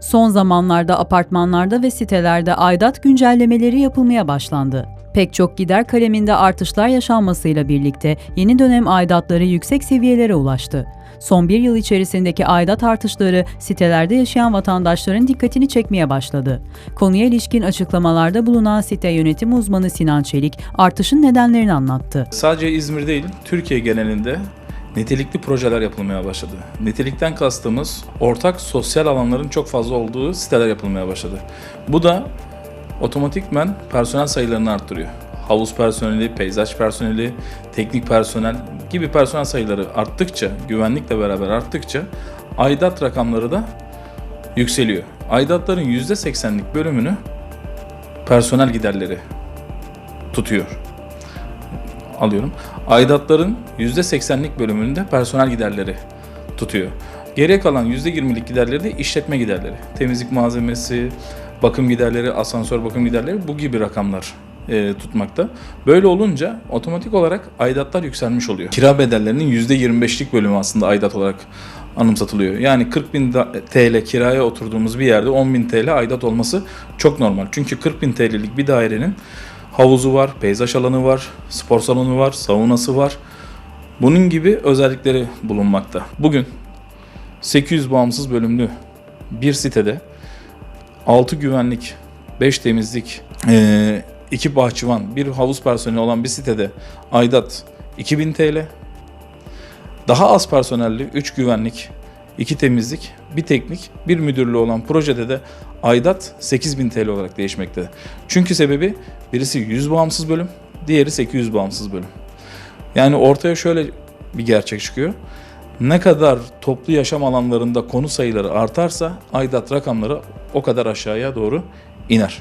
Son zamanlarda apartmanlarda ve sitelerde aidat güncellemeleri yapılmaya başlandı. Pek çok gider kaleminde artışlar yaşanmasıyla birlikte yeni dönem aidatları yüksek seviyelere ulaştı. Son bir yıl içerisindeki aidat artışları sitelerde yaşayan vatandaşların dikkatini çekmeye başladı. Konuya ilişkin açıklamalarda bulunan site yönetim uzmanı Sinan Çelik artışın nedenlerini anlattı. Sadece İzmir değil, Türkiye genelinde nitelikli projeler yapılmaya başladı. Nitelikten kastımız ortak sosyal alanların çok fazla olduğu siteler yapılmaya başladı. Bu da otomatikmen personel sayılarını arttırıyor. Havuz personeli, peyzaj personeli, teknik personel gibi personel sayıları arttıkça, güvenlikle beraber arttıkça aidat rakamları da yükseliyor. Aidatların %80'lik bölümünü personel giderleri tutuyor alıyorum. Aidatların %80'lik bölümünde personel giderleri tutuyor. Geriye kalan %20'lik giderleri de işletme giderleri. Temizlik malzemesi, bakım giderleri, asansör bakım giderleri bu gibi rakamlar e, tutmakta. Böyle olunca otomatik olarak aidatlar yükselmiş oluyor. Kira bedellerinin %25'lik bölümü aslında aidat olarak anımsatılıyor. Yani 40 bin TL kiraya oturduğumuz bir yerde 10 bin TL aidat olması çok normal. Çünkü 40 bin TL'lik bir dairenin havuzu var, peyzaj alanı var, spor salonu var, saunası var. Bunun gibi özellikleri bulunmakta. Bugün 800 bağımsız bölümlü bir sitede 6 güvenlik, 5 temizlik, 2 bahçıvan, bir havuz personeli olan bir sitede aidat 2000 TL. Daha az personelli 3 güvenlik, 2 temizlik, bir teknik, bir müdürlüğü olan projede de aidat 8000 TL olarak değişmekte. Çünkü sebebi birisi 100 bağımsız bölüm, diğeri 800 bağımsız bölüm. Yani ortaya şöyle bir gerçek çıkıyor. Ne kadar toplu yaşam alanlarında konu sayıları artarsa aidat rakamları o kadar aşağıya doğru iner.